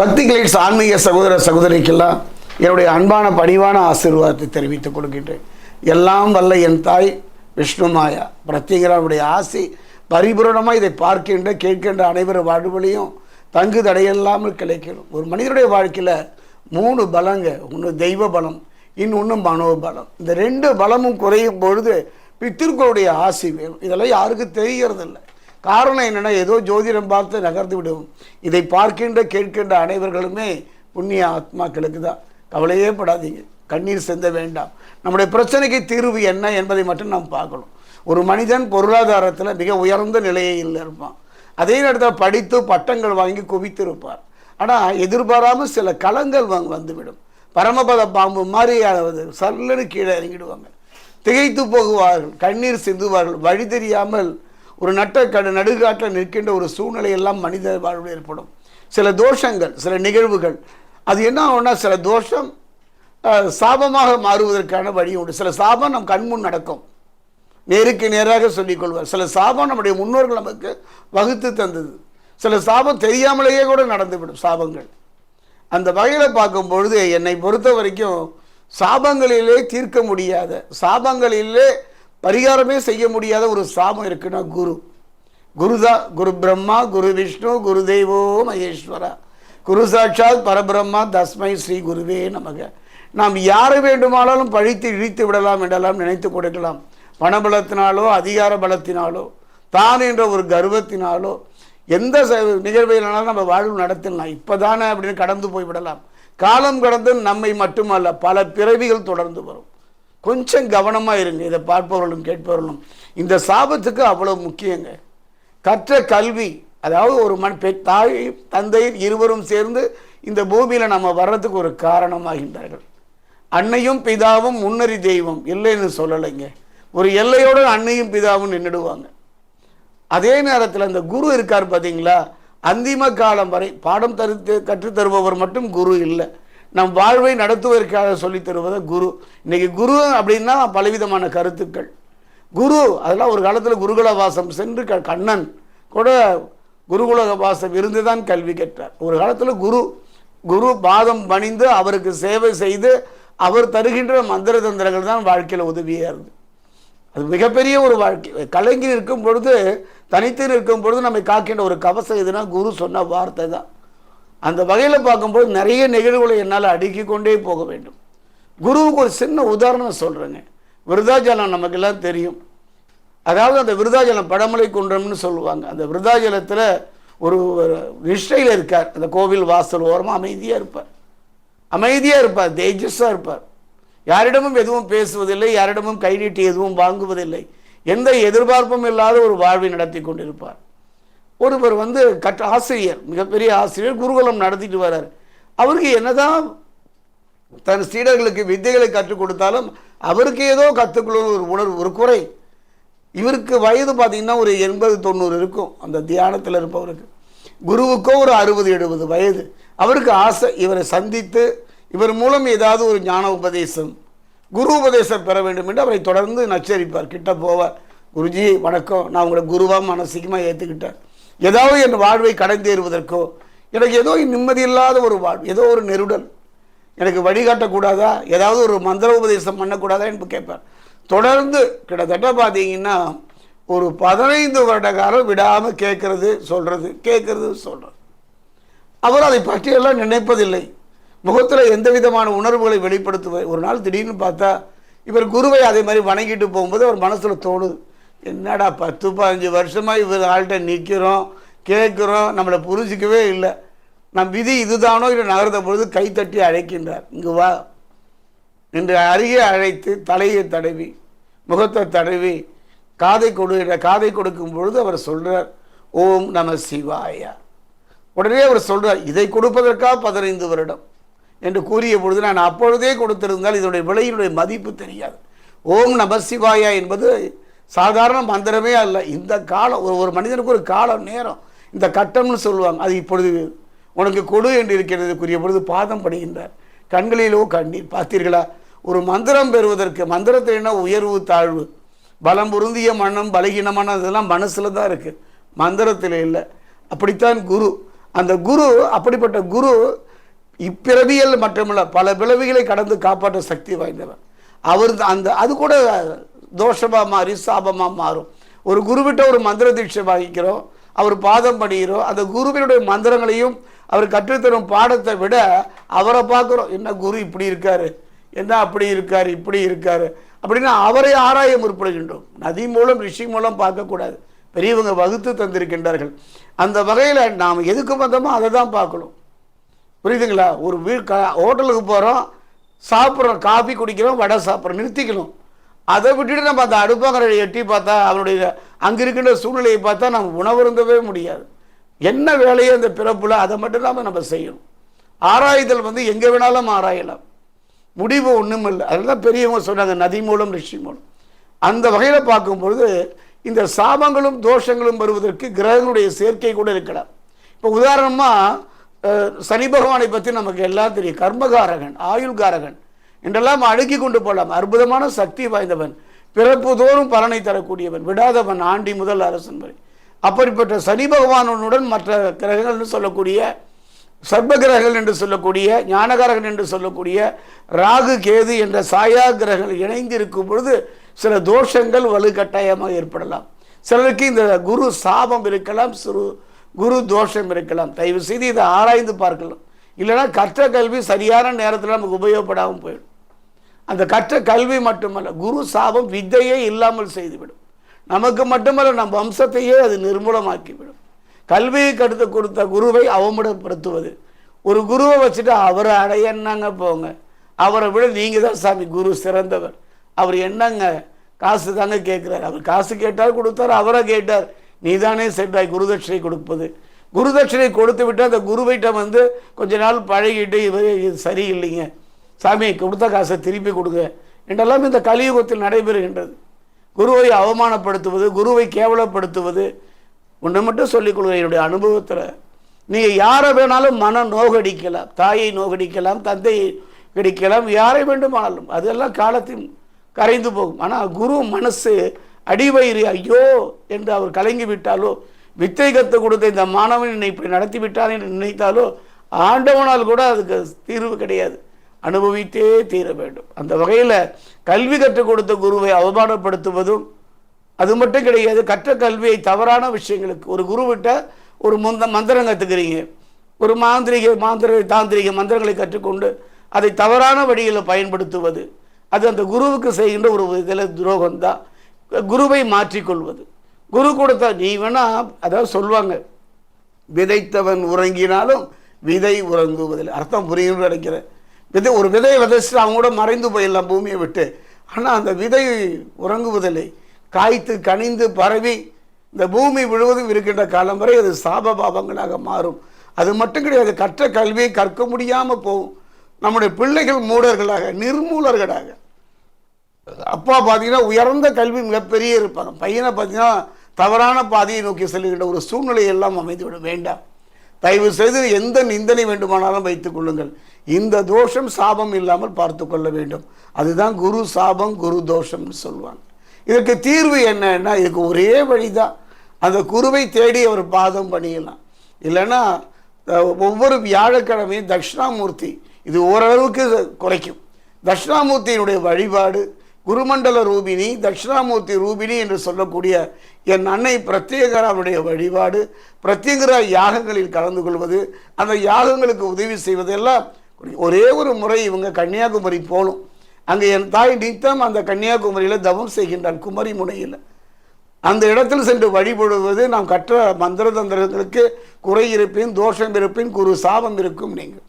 பக்தி கிளைட்ஸ் ஆன்மீக சகோதர சகோதரிக்கெல்லாம் என்னுடைய அன்பான பணிவான ஆசீர்வாதத்தை தெரிவித்துக் கொடுக்கின்றேன் எல்லாம் வல்ல என் தாய் விஷ்ணு மாயா. பிரத்யேகராவுடைய ஆசை பரிபூரணமாக இதை பார்க்கின்ற கேட்கின்ற அனைவரும் வாழ்வுகளையும் தங்கு தடையில்லாமல் கிடைக்கணும். ஒரு மனிதனுடைய வாழ்க்கையில் மூணு பலங்க. ஒன்று தெய்வ பலம் இன்னொன்று மனோபலம் இந்த ரெண்டு பலமும் குறையும் பொழுது பித்திருக்களுடைய ஆசை வேணும். இதெல்லாம் யாருக்கும் தெரியறதில்லை. காரணம் என்னென்னா ஏதோ ஜோதிடம் பார்த்து நகர்ந்து விடும். இதை பார்க்கின்ற கேட்கின்ற அனைவர்களுமே புண்ணிய ஆத்மாக்களுக்கு தான். கவலையே படாதீங்க. கண்ணீர் செந்த வேண்டாம். நம்முடைய பிரச்சனைக்கு தீர்வு என்ன என்பதை மட்டும் நாம் பார்க்கணும். ஒரு மனிதன் பொருளாதாரத்தில் மிக உயர்ந்த நிலையில் இருப்பான். அதே நேரத்தில் படித்து பட்டங்கள் வாங்கி குவித்திருப்பார். ஆனால் எதிர்பாராமல் சில களங்கள் வந்துவிடும். பரமபத பாம்பு மாதிரி அதாவது சல்லனு கீழே இறங்கிடுவாங்க. திகைத்து போகுவார்கள். கண்ணீர் சிந்துவார்கள். வழி தெரியாமல் ஒரு நட்ட கடு நடுகாட்டில் நிற்கின்ற ஒரு சூழ்நிலை எல்லாம் மனித வாழ்வில் ஏற்படும். சில தோஷங்கள் சில நிகழ்வுகள். அது என்ன ஆகும்னா சில தோஷம் சாபமாக மாறுவதற்கான வழி உண்டு. சில சாபம் நம் கண்முன் நடக்கும். நேருக்கு நேராக சொல்லிக்கொள்வார். சில சாபம் நம்முடைய முன்னோர்கள் நமக்கு வகுத்து தந்தது. சில சாபம் தெரியாமலேயே கூட நடந்துவிடும் சாபங்கள். அந்த வகையில் பார்க்கும் பொழுது என்னை பொறுத்த வரைக்கும் சாபங்களிலே தீர்க்க முடியாத சாபங்களிலே பரிகாரமே செய்ய முடியாத ஒரு சாபம் இருக்குன்னா குரு. குருதா குரு பிரம்மா குரு விஷ்ணு குரு தெய்வோ மகேஸ்வரா. குரு சாட்சாத் பரபிரம்மா தஸ்மை ஸ்ரீ குருவே நமக. நாம் யாரை வேண்டுமானாலும் பழித்து இழித்து விடலாம் என்றெல்லாம் நினைத்து கொடுக்கலாம். பணபலத்தினாலோ அதிகார பலத்தினாலோ தான் என்ற ஒரு கர்வத்தினாலோ எந்த ச- நிகழ்வையினாலும் நம்ம வாழ்வு நடத்திடலாம் இப்போதானே அப்படின்னு கடந்து போய் விடலாம். காலம் கடந்து நம்மை மட்டுமல்ல பல பிறவிகள் தொடர்ந்து வரும். கொஞ்சம் கவனமாக இருங்க. இதை பார்ப்பவர்களும் கேட்பவர்களும். இந்த சாபத்துக்கு அவ்வளோ முக்கியங்க. கற்ற கல்வி அதாவது ஒரு மண் பெ தாய் தந்தை இருவரும் சேர்ந்து இந்த பூமியில் நம்ம வர்றதுக்கு ஒரு காரணமாகின்றார்கள். அன்னையும் பிதாவும் முன்னறி தெய்வம் இல்லைன்னு சொல்லலைங்க. ஒரு எல்லையோட அன்னையும் பிதாவும் நின்றுடுவாங்க அதே நேரத்தில் அந்த குரு இருக்கார் பார்த்தீங்களா அந்திம காலம் வரை பாடம் தரு கற்றுத் தருபவர் மட்டும் குரு இல்லை. நம் வாழ்வை நடத்துவதற்காக சொல்லித் தருவது குரு. இன்னைக்கு குரு அப்படின்னா பலவிதமான கருத்துக்கள். குரு அதெல்லாம் ஒரு காலத்தில் குருகுல வாசம் சென்று க- கண்ணன் கூட குருகுல வாசம் இருந்து தான் கல்வி கற்றார். ஒரு காலத்தில் குரு குரு பாதம் பணிந்து அவருக்கு சேவை செய்து அவர் தருகின்ற மந்திர தந்திரங்கள் தான் வாழ்க்கையில் உதவியாக இருந்தது அது மிகப்பெரிய ஒரு வாழ்க்கை. கலைஞர் இருக்கும் பொழுது தனித்து இருக்கும் பொழுது நம்மை காக்கின்ற ஒரு கவசம் எதுனா குரு சொன்ன வார்த்தை தான். அந்த வகையில் பார்க்கும்போது நிறைய நிகழ்வுகளை என்னால் அடுக்கி கொண்டே போக வேண்டும். குருவுக்கு ஒரு சின்ன உதாரணம் சொல்கிறேங்க விருதாஜலம் நமக்கெல்லாம் தெரியும். அதாவது அந்த விருதாஜலம் படமலை குன்றம்னு சொல்லுவாங்க. அந்த விருதாஜலத்தில் ஒரு ஒரு நிஷ்டையில் இருக்கார். அந்த கோவில் வாசல் ஓரமாக அமைதியாக இருப்பார். அமைதியாக இருப்பார். தேஜஸாக இருப்பார். யாரிடமும் எதுவும் பேசுவதில்லை. யாரிடமும் கை நீட்டி எதுவும் வாங்குவதில்லை. எந்த எதிர்பார்ப்பும் இல்லாத ஒரு வாழ்வை நடத்தி கொண்டிருப்பார். ஒருவர் வந்து கற்ற ஆசிரியர் மிகப்பெரிய ஆசிரியர் குருகுலம் நடத்திட்டு வர்றார். அவருக்கு என்னதான் தன் சீடர்களுக்கு வித்தைகளை கற்றுக் கொடுத்தாலும் அவருக்கு ஏதோ கற்றுக்கொள்ள ஒரு உணர்வு ஒரு குறை. இவருக்கு வயது பார்த்தீங்கன்னா ஒரு எண்பது தொண்ணூறு இருக்கும் அந்த தியானத்தில் இருப்பவருக்கு. குருவுக்கோ ஒரு அறுபது எழுபது வயது. அவருக்கு ஆசை இவரை சந்தித்து இவர் மூலம் ஏதாவது ஒரு ஞான உபதேசம் குரு உபதேசம் பெற வேண்டும் என்று அவரை தொடர்ந்து நச்சரிப்பார். கிட்ட போவார். குருஜி வணக்கம். நான் உங்களை குருவாக மனசிகமாக ஏற்றுக்கிட்டேன் ஏதாவது என் வாழ்வை கடந்தேறுவதற்கோ எனக்கு ஏதோ நிம்மதியில்லாத ஒரு வாழ்வு ஏதோ ஒரு நெருடல். எனக்கு வழிகாட்டக்கூடாதா? ஏதாவது ஒரு மந்திர உபதேசம் பண்ணக்கூடாதா என்று கேட்பார். தொடர்ந்து கிட்டத்தட்ட பார்த்தீங்கன்னா ஒரு பதினைந்து வருட காலம் விடாமல் கேட்கறது சொல்கிறது கேட்கறது சொல்கிறது அவர் அதை பற்றியெல்லாம் நினைப்பதில்லை. முகத்தில் எந்த விதமான உணர்வுகளை வெளிப்படுத்துவார் ஒரு நாள் திடீர்னு பார்த்தா இவர் குருவை அதே மாதிரி வணங்கிட்டு போகும்போது அவர் மனசில் தோணுது. என்னடா பத்து பதினஞ்சு வருஷமாக இவர் ஆள்கிட்ட நிற்கிறோம் கேட்குறோம் நம்மளை புரிஞ்சிக்கவே இல்லை. நம் விதி இதுதானோ? இல்லை நகர்ந்த பொழுது கைத்தட்டி அழைக்கின்றார். இங்கு வா. என்று அருகே அழைத்து தலையை தடவி முகத்தை தடவி காதை கொடு காதை கொடுக்கும் பொழுது அவர் சொல்கிறார் ஓம் நம சிவாயா. உடனே அவர் சொல்கிறார் இதை கொடுப்பதற்காக பதினைந்து வருடம். என்று கூறிய பொழுது நான் அப்பொழுதே கொடுத்திருந்தால் இதனுடைய விலையினுடைய மதிப்பு தெரியாது. ஓம் நம சிவாயா என்பது சாதாரண மந்திரமே அல்ல. இந்த காலம் ஒரு ஒரு மனிதனுக்கு ஒரு காலம் நேரம். இந்த கட்டம்னு சொல்லுவாங்க. அது இப்பொழுது உனக்கு கொடு என்று இருக்கிறது. கூறிய பொழுது பாதம் படுகின்றார் கண்களிலோ கண்ணீர். பார்த்தீர்களா? ஒரு மந்திரம் பெறுவதற்கு மந்திரத்தை என்ன? உயர்வு தாழ்வு. பலம் பொருந்திய மனம் பலகீனமான இதெல்லாம் மனசில் தான் இருக்குது மந்திரத்தில் இல்லை. அப்படித்தான் குரு. அந்த குரு அப்படிப்பட்ட குரு இப்பிறவியல் மட்டுமல்ல பல பிறவிகளை கடந்து காப்பாற்ற சக்தி வாய்ந்தவர். அவர் தான் அந்த அது கூட தோஷமாக மாறி சாபமாக மாறும். ஒரு குருவிட்ட ஒரு மந்திர தீட்சை வாங்கிக்கிறோம். அவர் பாதம் பண்ணிக்கிறோம் அந்த குருவினுடைய மந்திரங்களையும் அவர் கற்றுத்தரும் பாடத்தை விட அவரை பார்க்குறோம். என்ன குரு இப்படி இருக்காரு? என்ன அப்படி இருக்கார்? இப்படி இருக்கார்? அப்படின்னு அவரை ஆராய முற்படுகின்றோம். நதி மூலம் ரிஷி மூலம் பார்க்கக்கூடாது. பெரியவங்க வகுத்து தந்திருக்கின்றார்கள். அந்த வகையில் நாம் எதுக்கு வந்தோமோ அதை தான் பார்க்கணும். புரியுதுங்களா? ஒரு வீ க ஹோட்டலுக்கு போகிறோம் சாப்பிட்றோம் காஃபி குடிக்கிறோம் வடை சாப்பிட்றோம் நிறுத்திக்கணும். அதை விட்டுட்டு நம்ம அந்த அடுப்பாங்கரை எட்டி பார்த்தா அவனுடைய அங்கே இருக்கின்ற சூழ்நிலையை பார்த்தா நம்ம உணவருந்தவே முடியாது. என்ன வேலையோ அந்த பிறப்பில் அதை மட்டும் தான் நம்ம செய்யணும். ஆராய்தல் வந்து எங்கே வேணாலும் ஆராயலாம். முடிவு ஒன்றும் இல்லை. அதெல்லாம் பெரியவங்க சொன்னாங்க நதி மூலம் ரிஷி மூலம். அந்த வகையில் பார்க்கும்பொழுது இந்த சாபங்களும் தோஷங்களும் வருவதற்கு கிரகங்களுடைய சேர்க்கை கூட இருக்கலாம். இப்போ உதாரணமாக சனி பகவானை பற்றி நமக்கு எல்லாம் தெரியும். கர்மகாரகன் ஆயுள்காரகன். என்றெல்லாம் அடுக்கி கொண்டு போகலாம் அற்புதமான சக்தி வாய்ந்தவன். பிறப்பு தோறும் பலனை தரக்கூடியவன். விடாதவன் ஆண்டி முதல் அரசன் வரை. அப்படிப்பட்ட சனி பகவானுடன் மற்ற கிரகங்கள்னு சொல்லக்கூடிய சர்ப கிரகங்கள் என்று சொல்லக்கூடிய ஞானகாரகன் என்று சொல்லக்கூடிய ராகு கேது என்ற சாயா கிரகங்கள் இணைந்து இருக்கும் பொழுது சில தோஷங்கள் வலுக்கட்டாயமாக ஏற்படலாம். சிலருக்கு இந்த குரு சாபம் இருக்கலாம் சிறு குரு தோஷம் இருக்கலாம். தயவு செய்து இதை ஆராய்ந்து பார்க்கலாம். இல்லைன்னா கற்ற கல்வி சரியான நேரத்தில் நமக்கு உபயோகப்படாமல் போயிடும். அந்த கற்ற கல்வி மட்டுமல்ல குரு சாபம் வித்தையே இல்லாமல் செய்துவிடும். நமக்கு மட்டுமல்ல நம் வம்சத்தையே அது நிர்மூலமாக்கிவிடும். கல்வியை கடுத்து கொடுத்த குருவை அவமடப்படுத்துவது. ஒரு குருவை வச்சுட்டு அவரை அடைய என்னங்க போங்க? அவரை விட நீங்கள் தான் சாமி குரு சிறந்தவர். அவர் என்னங்க? காசு தாங்க கேட்குறாரு. அவர் காசு கேட்டார் கொடுத்தார் அவரை கேட்டார். நீ தானே சென்றாய் குருதட்சணை கொடுப்பது. குருதட்சணை கொடுத்து விட்டு அந்த குருவிட்ட வந்து கொஞ்ச நாள் பழகிட்டு இவர் இது சரியில்லைங்க. சாமி கொடுத்த காசை திருப்பி கொடுங்க. என்றெல்லாம் இந்த கலியுகத்தில் நடைபெறுகின்றது. குருவை அவமானப்படுத்துவது குருவை கேவலப்படுத்துவது ஒன்று மட்டும் சொல்லிக் என்னுடைய அனுபவத்தில். நீங்கள் யாரை வேணாலும் மன நோகடிக்கலாம் தாயை நோகடிக்கலாம் தந்தையை கடிக்கலாம் யாரை வேண்டுமானாலும். அதெல்லாம் காலத்தின் கரைந்து போகும். ஆனால் குரு மனசு அடிவயிறு ஐயோ என்று அவர் கலங்கி விட்டாலோ வித்தை கத்து கொடுத்த இந்த மாணவன் என்னை இப்படி நடத்தி விட்டான் என்று நினைத்தாலோ ஆண்டவனால் கூட அதுக்கு தீர்வு கிடையாது. அனுபவித்தே தீர வேண்டும். அந்த வகையில் கல்வி கற்றுக் கொடுத்த குருவை அவமானப்படுத்துவதும் அது மட்டும் கிடையாது கற்ற கல்வியை தவறான விஷயங்களுக்கு ஒரு குருவிட்ட ஒரு முந்த மந்திரம் கற்றுக்கிறீங்க ஒரு மாந்திரிக மாந்திர தாந்திரிக மந்திரங்களை கற்றுக்கொண்டு அதை தவறான வழியில் பயன்படுத்துவது அது அந்த குருவுக்கு செய்கின்ற ஒரு இதில் துரோகம் தான் குருவை மாற்றிக்கொள்வது. குரு கொடுத்தா நீ வேணா அதாவது சொல்லுவாங்க விதைத்தவன் உறங்கினாலும் விதை உறங்குவதில் அர்த்தம் புரியும் நினைக்கிறேன். விதை ஒரு விதையை விதைச்சிட்டு அவங்க கூட மறைந்து போயிடலாம் பூமியை விட்டு. ஆனால் அந்த விதை உறங்குவதில்லை. காய்த்து கனிந்து பரவி இந்த பூமி முழுவதும் இருக்கின்ற காலம் வரை அது சாப பாபங்களாக மாறும். அது மட்டும் கிடையாது கற்ற கல்வியை கற்க முடியாமல் போகும். நம்முடைய பிள்ளைகள் மூடர்களாக நிர்மூலர்களாக. அப்பா பார்த்தீங்கன்னா உயர்ந்த கல்வி மிகப்பெரிய இருப்பாங்க. பையனை பார்த்தீங்கன்னா தவறான பாதையை நோக்கி செல்கின்ற ஒரு சூழ்நிலை எல்லாம் அமைந்துவிட வேண்டாம். தயவு செய்து எந்த நிந்தனை வேண்டுமானாலும் வைத்துக் கொள்ளுங்கள். இந்த தோஷம் சாபம் இல்லாமல் பார்த்து கொள்ள வேண்டும். அதுதான் குரு சாபம் குரு தோஷம்னு சொல்லுவாங்க. இதற்கு தீர்வு என்னன்னா இதுக்கு ஒரே வழிதான். அந்த குருவை தேடி அவர் பாதம் பண்ணிடலாம். இல்லைன்னா ஒவ்வொரு வியாழக்கிழமையும் தட்சிணாமூர்த்தி இது ஓரளவுக்கு குறைக்கும். தட்சிணாமூர்த்தியினுடைய வழிபாடு குருமண்டல ரூபினி தட்சிணாமூர்த்தி ரூபினி என்று சொல்லக்கூடிய என் அன்னை பிரத்யேகராவுடைய வழிபாடு பிரத்யேகரா யாகங்களில் கலந்து கொள்வது அந்த யாகங்களுக்கு உதவி செய்வதெல்லாம் ஒரே ஒரு முறை இவங்க கன்னியாகுமரி போகணும். அங்கே என் தாய் நித்தம் அந்த கன்னியாகுமரியில் தவம் செய்கின்றான் குமரி முனையில். அந்த இடத்தில் சென்று வழிபடுவது நாம் கற்ற மந்திர தந்திரங்களுக்கு குறை இருப்பின் தோஷம் இருப்பின் குரு சாபம் இருக்கும் நீங்கள்.